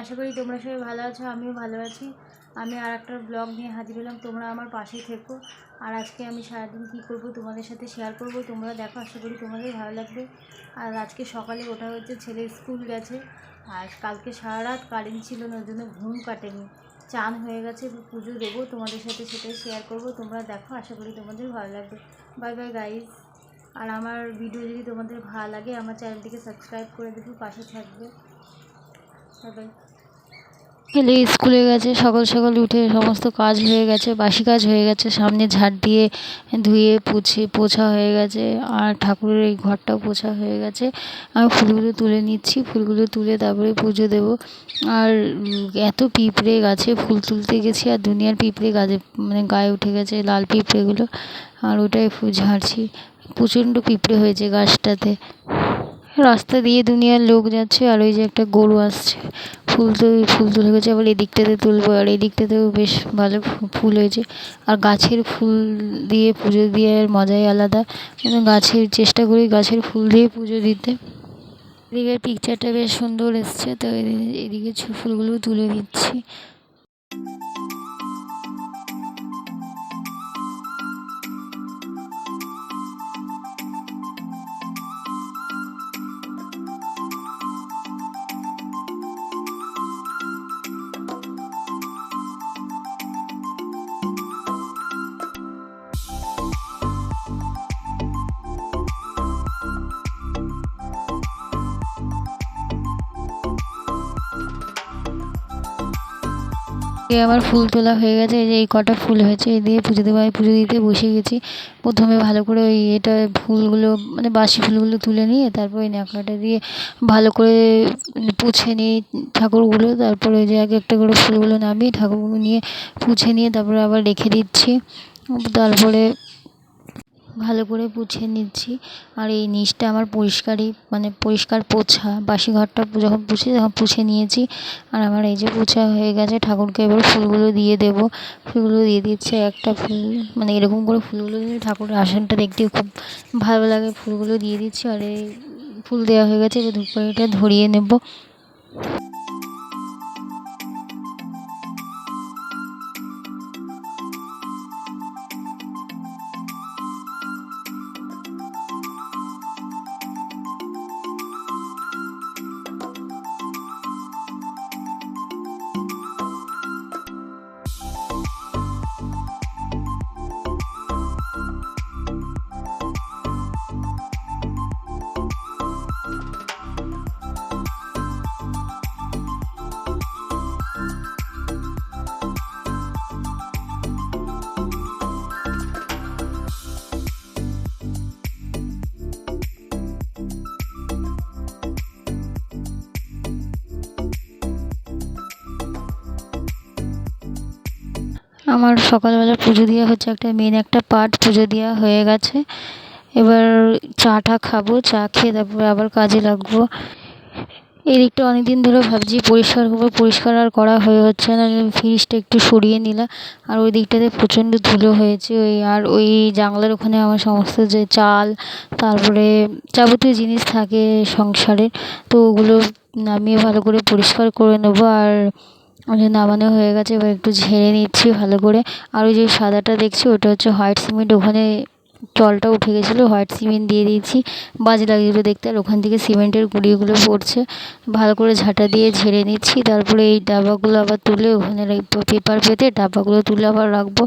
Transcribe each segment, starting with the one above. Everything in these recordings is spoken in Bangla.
আশা করি তোমরা সবাই ভালো আছো, আমিও ভালো আছি। আমি আর একটা ব্লগ নিয়ে হাজির হলাম, তোমরা আমার পাশেই থেকো। আর আজকে আমি সারাদিন কী করব তোমাদের সাথে শেয়ার করব, তোমরা দেখো, আশা করি তোমাদের ভালো লাগবে। আর আজকে সকালে ওঠা হচ্ছে ছেলে স্কুল গেছে, আর কালকে সারা রাত কারেন্ট ছিল না, ওই জন্য ঘুম কাটেনি। চান হয়ে গেছে পুজো দেবো, তোমাদের সাথে সেটাই শেয়ার করব। তোমরা দেখো, আশা করি তোমাদের ভালো লাগবে। বাই বাই গাইজ আর আমার ভিডিও যদি তোমাদের ভালো লাগে, আমার চ্যানেলটিকে সাবস্ক্রাইব করে দেবে, পাশে থাকবে। বাই বাই ছেলে স্কুলে গেছে, সকাল সকাল উঠে সমস্ত কাজ হয়ে গেছে, বাসি কাজ হয়ে গেছে, সামনে ঝাড় দিয়ে ধুয়ে পুছে পোছা হয়ে গেছে, আর ঠাকুরের এই ঘরটাও পোছা হয়ে গেছে। আমি ফুলগুলো তুলে নিচ্ছি, ফুলগুলো তুলে তারপরে পুজো দেবো। আর এত পিঁপড়ে গাছে ফুল তুলতে গেছি, আর দুনিয়ার পিঁপড়ে গাছে মানে গায়ে উঠে গেছে লাল পিঁপড়েগুলো, আর ওটাই ঝাড়ছি। প্রচণ্ড পিঁপড়ে হয়েছে গাছটাতে। রাস্তা দিয়ে দুনিয়ার লোক যাচ্ছে, আর ওই যে একটা গরু আসছে। ফুল তো, ফুল তুলে গেছে আবার এই দিকটাতে তুলবো, আর এই দিকটাতেও বেশ ভালো ফুল হয়েছে। আর গাছের ফুল দিয়ে পুজো দেওয়ার মজাই আলাদা। গাছের, চেষ্টা করি গাছের ফুল দিয়ে পুজো দিতে। এদিকে পিকচারটা বেশ সুন্দর এসছে, তো এদিকে ফুলগুলো তুলে দিচ্ছি। এই আমার ফুল তোলা হয়ে গেছে, এই যে এই কটা ফুল হয়েছে এই দিয়ে পুজো দেবো, আমি পুজো দিতে বসে গেছি। প্রথমে ভালো করে ওই এটা ফুলগুলো মানে বাসি ফুলগুলো তুলে নিয়ে, তারপর ওই ন্যাকড়াটা দিয়ে ভালো করে পুছে নিই ঠাকুরগুলো, তারপর ওই যে এক একটা করে ফুলগুলো নামিয়ে ঠাকুরগুলো নিয়ে পুছে নিয়ে তারপরে আবার রেখে দিচ্ছি। তারপরে ভালো করে পুছে নিচ্ছি। আর এই নিচটা আমার পরিষ্কারই মানে পরিষ্কার পোছা। বাসি ঘরটা যখন পুছি তখন পুছে নিয়েছি। আর আমার এই যে পোছা হয়ে গেছে, ঠাকুরকে এবার ফুলগুলো দিয়ে দেবো। ফুলগুলো দিয়ে দিচ্ছে একটা ফুল মানে এরকম করে ফুলগুলো দিলে ঠাকুরের আসনটা দেখতে খুব ভালো লাগে। ফুলগুলো দিয়ে দিচ্ছি আর এই ফুল দেওয়া হয়ে গেছে, এবার ধূপকাঠিটা ধরিয়ে নেব। আমার সকালবেলা পুজো দেওয়া হচ্ছে একটা মেন একটা পার্ট পুজো দেওয়া হয়ে গেছে। এবার চাটা খাব, চা খেয়ে তারপরে আবার কাজে লাগবো। এদিকটা অনেক দিন ধরে ভাবছি পরিষ্কার করব, পরিষ্কার আর করা হয়ে হচ্ছে না। ফ্রিজটা একটু সরিয়ে নিলাম। আর ওই দিকটাতে প্রচণ্ড ধুলো হয়েছে। ওই আর ওই জানলার ওখানে আমার সমস্ত যে চাল, তারপরে যাবতীয় জিনিস থাকে সংসারের। তো ওগুলো নামিয়ে ভালো করে পরিষ্কার করে নেব। আর ওই নামানো হয়ে গেছে, এবার একটু ঝেড়ে নিচ্ছি ভালো করে। আর ওই যে সাদাটা দেখছি, ওটা হচ্ছে হোয়াইট সিমেন্ট। ওখানে জলটা উঠে গেছিল, হোয়াইট সিমেন্ট দিয়ে দিয়েছি। বাজে লাগছিল দেখতে, আর ওখান থেকে সিমেন্টের গুঁড়িগুলো পড়ছে। ভালো করে ঝাঁটা দিয়ে ঝেড়ে নিচ্ছি, তারপরে এই ডাবাগুলো আবার তুলে ওখানে পেপার পেতে ডাব্বাগুলো তুলে আবার রাখব।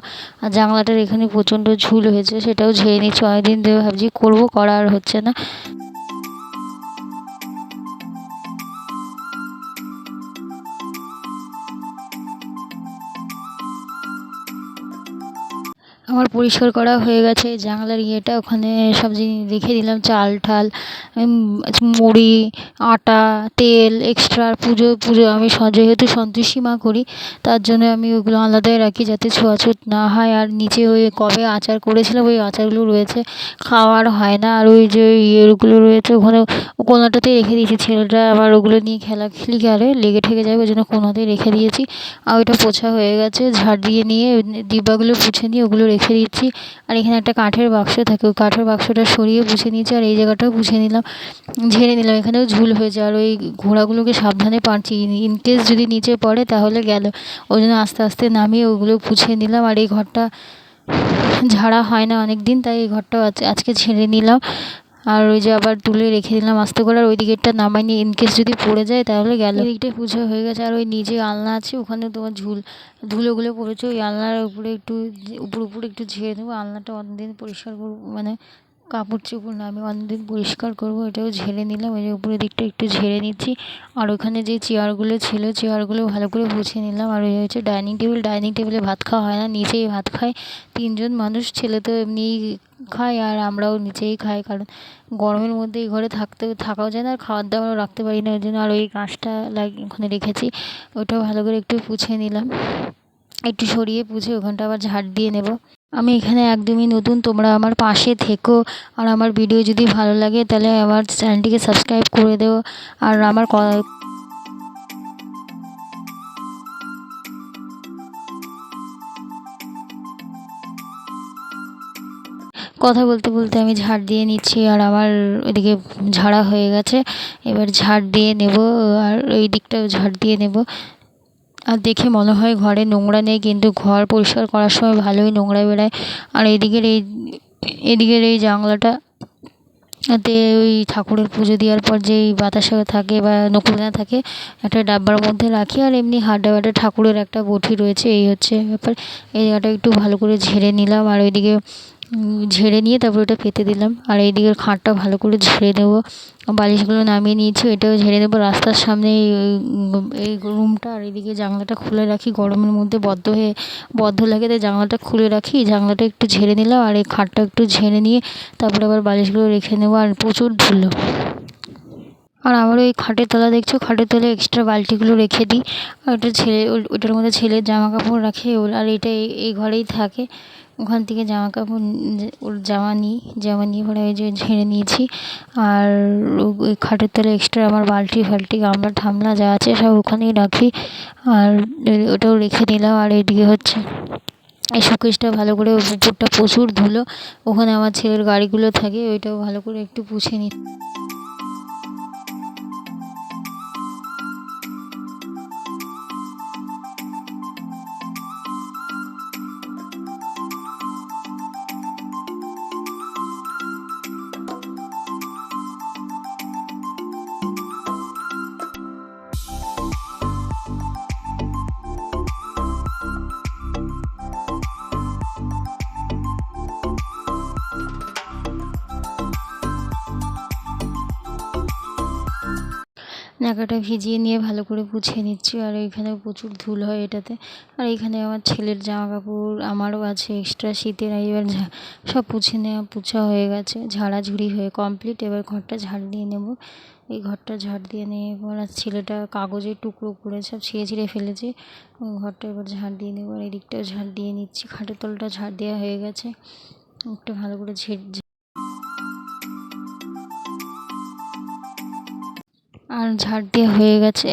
আর জানলাটার এখানে প্রচণ্ড ঝুল হয়েছে, সেটাও ঝেড়ে নিচ্ছি। অনেকদিন ধরে ভাবছি, করব, করা আর হচ্ছে না। আমার পরিষ্কার করা হয়ে গেছে, জানলার ইয়েটা ওখানে সব জিনিস রেখে দিলাম, চাল ঠাল মুড়ি, আটা, তেল এক্সট্রা পুজো পুজো আমি যেহেতু সন্তুষ্টি মা করি, তার জন্য আমি ওগুলো আলাদাই রাখি যাতে ছোঁয়াছুত না হয়। আর নিচে ওই কবে আচার করেছিলাম, ওই আচারগুলো রয়েছে, খাওয়ার হয় না। আর ওই যে ইয়েগুলো রয়েছে, ওখানে কোনাটাতেই রেখে দিয়েছি। ছেলেটা আবার ওগুলো নিয়ে খেলা খেলাখেলি করে লেগে ঠেকে যাবে, ওই জন্য কোনাতেই রেখে দিয়েছি। আর ওইটা পোছা হয়ে গেছে, ঝাড় দিয়ে নিয়ে ডিব্বাগুলো পুছে নিয়ে ওগুলো রেখে রেখে দিচ্ছি। আর এখানে একটা কাঠের বাক্স থাকে, ওই কাঠের বাক্সটা সরিয়ে পুছে নিয়েছি আর এই জায়গাটাও পুছে নিলাম। ঝেড়ে নিলাম, এখানেও ঝুল হয়েছে আর ওই ঘোড়াগুলোকে সাবধানে পারছি ইনকেস যদি নিচে পড়ে তাহলে গেল। ওই জন্য আস্তে আস্তে নামিয়ে ওগুলো পুছে নিলাম আর এই ঘরটা ঝাড়া হয় না অনেক দিন তাই এই ঘরটাও আজকে ছেড়ে নিলাম। আর ওই যে আবার তুলে রেখে দিলাম আস্তে করে, আর ওই দিকেরটা নামাই নিয়ে ইনকেস যদি পড়ে যায় তাহলে গেল। দিকটাই পুজো হয়ে গেছে, আর ওই নিজে আলনা আছে, ওখানে তোমার ঝুল, ধুলোগুলো পড়েছে, ওই আলনার উপরে একটু, উপর উপরে একটু ঝেড়ে দেবো, আলনাটা অন্যদিন পরিষ্কার করব মানে কাপড় চোপড় নামিয়ে অন্যদিন পরিষ্কার করব, এটাও ঝেড়ে নিলাম ওই যে উপরের দিকটা একটু ঝেড়ে নিচ্ছি। আর ওখানে যে চেয়ারগুলো ছিল, চেয়ারগুলো ভালো করে মুছে নিলাম, আর ওই হচ্ছে ডাইনিং টেবিল, ডাইনিং টেবিলে ভাত খাওয়া হয় না, নিচেই ভাত খায় তিনজন মানুষ, ছেলে তো এমনিই খায়, আর আমরাও নিচেই খাই, কারণ গরমের মধ্যে এই ঘরে থাকতে, থাকাও যায় না, আর খাবার দাবারও রাখতে পারি না, ওই জন্য আর ওই গাছটা লাগ, ওখানে রেখেছি, ওটাও ভালো করে একটু পুছে নিলাম। একটু সরিয়ে পুছে ওখানটা আবার ঝাড় দিয়ে নেব। আমি এখানে একদমই নতুন, তোমরা আমার পাশে থেকো। আর আমার ভিডিও যদি ভালো লাগে, তাহলে আমার চ্যানেলটিকে সাবস্ক্রাইব করে দেবো আর আমার কথা বলতে বলতে আমি ঝাড় দিয়ে নিচ্ছি, আর আমার ওইদিকে ঝাড়া হয়ে গেছে। এবার ঝাড় দিয়ে নেব, আর ওই দিকটাও ঝাড় দিয়ে নেব। আর দেখে মনে হয় ঘরে নোংরা নেই, কিন্তু ঘর পরিষ্কার করার সময় ভালোই নোংরা বেরোয়। আর এদিকের এই এদিকের এই জানলাটা তে ওই ঠাকুরের পুজো দেওয়ার পর যেই বাতাসা থাকে বা নকুলদানা থাকে, একটা ডাব্বার মধ্যে রাখি আর এমনি হাড্ডা বাড্ডা ঠাকুরের একটা বটি রয়েছে। এই হচ্ছে ব্যাপার। এই জায়গাটা একটু ভালো করে ঝেড়ে নিলাম। আর ওইদিকে ঝেড়ে নিয়ে তারপর ওটা পেতে দিলাম। আর এইদিকের খাঁটটা ভালো করে ঝেড়ে নেব। বালিশগুলো নামিয়ে নিয়েছি, এটাও ঝেড়ে নেব। রাস্তার সামনে এই রুমটা আর এইদিকে জানলাটা খুলে রাখি। গরমের মধ্যে বদ্ধ হয়ে, বদ্ধ লাগে তাই জানলাটা খুলে রাখি। জানলাটা একটু ঝেড়ে নিলাম আর এই খাটটা একটু ঝেড়ে নিয়ে তারপরে আবার বালিশগুলো রেখে নেব। আর প্রচুর ধুলো। আর আমার ওই খাটের তলা দেখছ? খাটের তলায় এক্সট্রা বালতিগুলো রেখে দিই। আর ওটা ছেলে ওটার মধ্যে ছেলের জামা কাপড় রাখে আর এটা এই ঘরেই থাকে। ওখান থেকে জামা কাপড় ওর জামা নিই, জামা নিয়ে পরে ওই যে ঝেড়ে নিয়েছি। আর ওই খাটের তলায় এক্সট্রা আমার বালতি ফালতি, গামলা ঠামলা যা আছে সব ওখানেই রাখি। আর ওটাও রেখে দিলাম আর এদিকে হচ্ছে এই শোকেসটা ভালো করে উপরটা প্রচুর ধুলো। ওখানে আমার ছেলের গাড়িগুলো থাকে, ওইটাও ভালো করে একটু পুছে নিই ন্যাকড়াটা ভিজিয়ে নিয়ে ভালো করে পুছিয়ে নিচ্ছি। আর এইখানেও প্রচুর ধুল হয় এটাতে। আর এইখানে আমার ছেলের জামা কাপড় আমারও আছে এক্সট্রা শীতের এবার সব পুছে নেওয়া, পুছা হয়ে গেছে। ঝাড়াঝুড়ি হয়ে কমপ্লিট এবার ঘরটা ঝাড় দিয়ে নেব। এই ঘরটা ঝাড় দিয়ে নিয়ে এবার ছেলেটা কাগজের টুকরো করে সব ছিঁড়ে ছিঁড়ে ফেলেছে। ঘরটা এবার ঝাড় দিয়ে নেব। আর এদিকটাও ঝাড় দিয়ে নিচ্ছি। খাটের তলটা ঝাড় দেওয়া হয়ে গেছে। একটু ভালো করে ঝেড় আর ঝাড় দেওয়া হয়ে গেছে।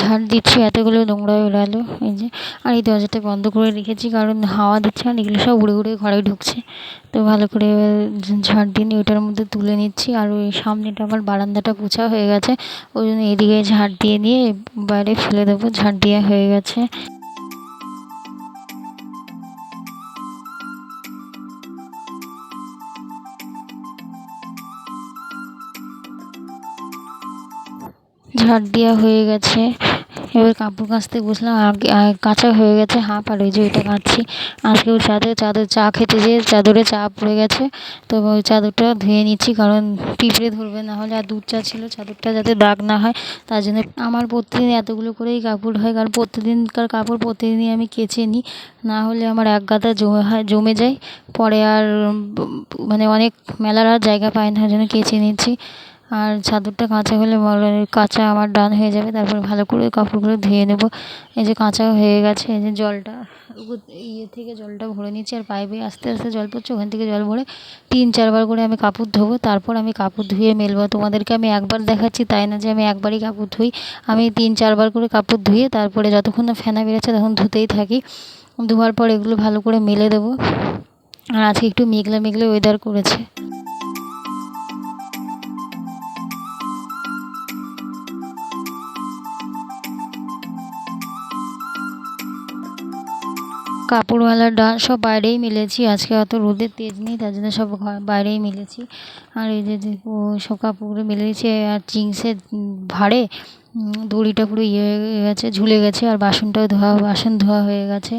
ঝাড় দিচ্ছি, এতগুলো নোংরা বেরালো এই যে, আর এই দরজাটা বন্ধ করে রেখেছি, কারণ হাওয়া দিচ্ছে আর এগুলো সব উড়ে উড়ে ঘরে ঢুকছে। তো ভালো করে ঝাড় দিয়ে নিয়ে ওটার মধ্যে তুলে নিচ্ছি। আর ওই সামনেটা আমার বারান্দাটা পোছা হয়ে গেছে। ওই জন্য এদিকে ঝাড় দিয়ে নিয়ে বাইরে ফেলে দেবো। ঝাড় দেওয়া হয়ে গেছে। ঝাড় দেওয়া হয়ে গেছে। এবার কাপড় কাচতে বসলাম, আগে কাঁচা হয়ে গেছে, হাফ আর ওই যে ওইটা কাচছি আজকেও চাদর চাদর চা খেতে যেয়ে চাদরে চা পড়ে গেছে, তো ওই চাদরটা ধুয়ে নিচ্ছি, কারণ পিঁপড়ে ধরবে, না হলে আর দুধ চা ছিল, চাদরটা যাতে দাগ না হয়, তার জন্য আমার প্রতিদিন এতগুলো করেই কাপড় হয়, কারণ প্রতিদিনকার কাপড় প্রতিদিনই আমি কেচে নিই, না হলে আমার এক গাদা জমে হয়, জমে যায়। পরে আর মানে অনেক মেলার আর জায়গা পায় না ওই জন্য কেচে নিচ্ছি। আর চাদরটা কাঁচা হলে কাঁচা আমার ডান হয়ে যাবে, তারপর ভালো করে কাপড়গুলো ধুয়ে নেব। এই যে কাঁচা হয়ে গেছে, এই যে জলটা ইয়ে থেকে জলটা ভরে নিচ্ছি, আর পাইপে আস্তে আস্তে জল পড়ছে, ওখান থেকে জল ভরে তিন চারবার করে আমি কাপড় ধোবো। তারপর আমি কাপড় ধুয়ে মেলবো। তোমাদেরকে আমি একবার দেখাচ্ছি, তাই না যে আমি একবারই কাপড় ধুই? আমি তিন চারবার করে কাপড় ধুয়ে তারপরে যতক্ষণ না ফেনা বেরোচ্ছে তখন ধুতেই থাকি। ধোয়ার পর এগুলো ভালো করে মেলে দেবো। আর আজকে একটু মেঘলা মেঘলা ওয়েদার করেছে। কাপড়ওয়ালার ডাল সব বাইরেই মিলেছি। আজকে অত রোদের তেজ নেই, তার জন্য সব ঘর বাইরেই মিলেছি। আর এই যে সব কাপড়গুলো মিলেছে, আর জিন্সের ভাড়ে দড়িটা পুরো ইয়ে হয়ে গেছে, ঝুলে গেছে, আর বাসনটাও ধোয়া, বাসন ধোয়া হয়ে গেছে।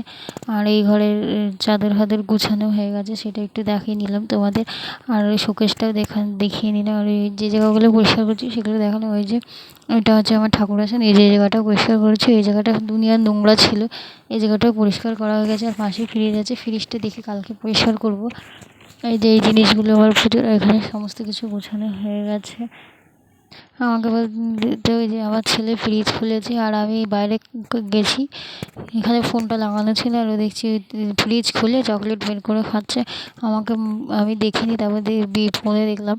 আর এই ঘরের চাদর ফাদর গুছানো হয়ে গেছে, সেটা একটু দেখিয়ে নিলাম তোমাদের। আর ওই শোকেসটাও দেখা, দেখিয়ে নিলাম। আর ওই যে জায়গাগুলো পরিষ্কার করছি, সেগুলো দেখানো ওই যে ওইটা হচ্ছে আমার ঠাকুর আসেন, এই যে জায়গাটা পরিষ্কার করেছি। এই জায়গাটা দুনিয়ার নোংরা ছিল, এই জায়গাটাও পরিষ্কার করা হয়ে গেছে। আর পাশে ফ্রিজ আছে, ফ্রিজটা দেখে কালকে পরিষ্কার করব। এই যে, এই জিনিসগুলো আমার পুজোর এখানে সমস্ত কিছু গোছানো হয়ে গেছে। আমাকে বলতে ওই যে আমার ছেলে ফ্রিজ খুলেছে আর আমি বাইরে গেছি। এখানে ফোনটা লাগানো ছিল আর ও দেখছি ফ্রিজ খুলে চকলেট বের করে খাচ্ছে। আমাকে আমি দেখিনি, তারপর ফোনে দেখলাম।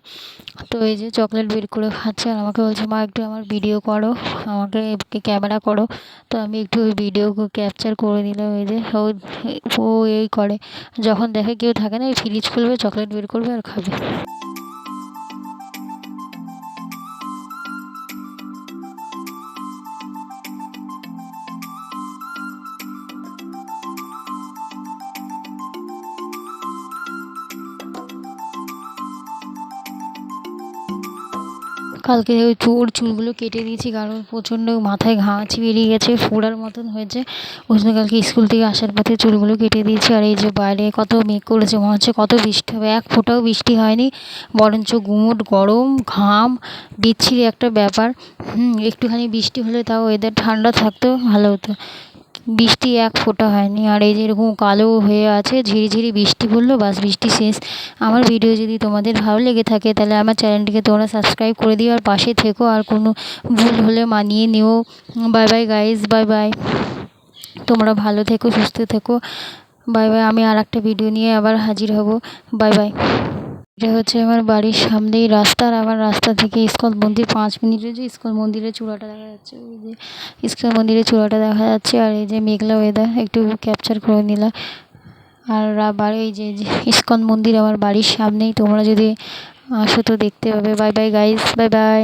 তো এই যে চকলেট বের করে খাচ্ছে আর আমাকে বলছে, মা, একটু আমার ভিডিও করো, আমাকে ক্যামেরা করো। তো আমি একটু ওই ভিডিও ক্যাপচার করে দিলাম এই যে। ও এই করে। যখন দেখে কেউ থাকে না এই ফ্রিজ খুলবে চকলেট বের করবে আর খাবে। কালকে ওই চুল চুলগুলো কেটে দিয়েছি, কারণ প্রচণ্ড মাথায় ঘামাচি বেরিয়ে গেছে, ফোড়ার মতন হয়েছে। ওই জন্য কালকে স্কুল থেকে আসার পথে চুলগুলো কেটে দিয়েছি, আর এই যে বাইরে কত মেঘ করেছে, মনে হচ্ছে কত বৃষ্টি হবে। এক ফোঁটাও বৃষ্টি হয়নি, বরঞ্চ গুমোট, গরম, ঘাম, বিচ্ছিরি একটা ব্যাপার। হুম, একটুখানি বৃষ্টি হলে তাও ওয়েদার ঠান্ডা থাকতো ভালো হতো। বৃষ্টি এক ফোঁটা হয়নি। আর এই যে এরকম কালো হয়ে আছে, ঝিরিঝিরি বৃষ্টি পড়ল, বাস বৃষ্টি শেষ। আমার ভিডিও যদি তোমাদের ভালো লেগে থাকে, তাহলে আমার চ্যানেলটিকে তোমরা সাবস্ক্রাইব করে দিও আর পাশে থেকো। আর কোনো ভুল হলে মানিয়ে নিও। Bye bye guys bye bye তোমরা ভালো থেকো, সুস্থ থেকো। বাই বাই আমি আর একটা ভিডিও নিয়ে আবার হাজির হব। বাই বাই এটা হচ্ছে আমার বাড়ির সামনেই রাস্তা আর আমার রাস্তা থেকে ইস্কন মন্দির, পাঁচ মিনিটের যে ইস্কন মন্দিরের চূড়াটা দেখা যাচ্ছে। ওই যে ইস্কন মন্দিরের চূড়াটা দেখা যাচ্ছে আর এই যে মেঘলা ওয়েদার একটু ক্যাপচার করে নিলাম। আর বাড়ি এই যে যে ইস্কন মন্দির আমার বাড়ির সামনেই, তোমরা যদি আসো তো দেখতে পাবে। Bye bye guys bye bye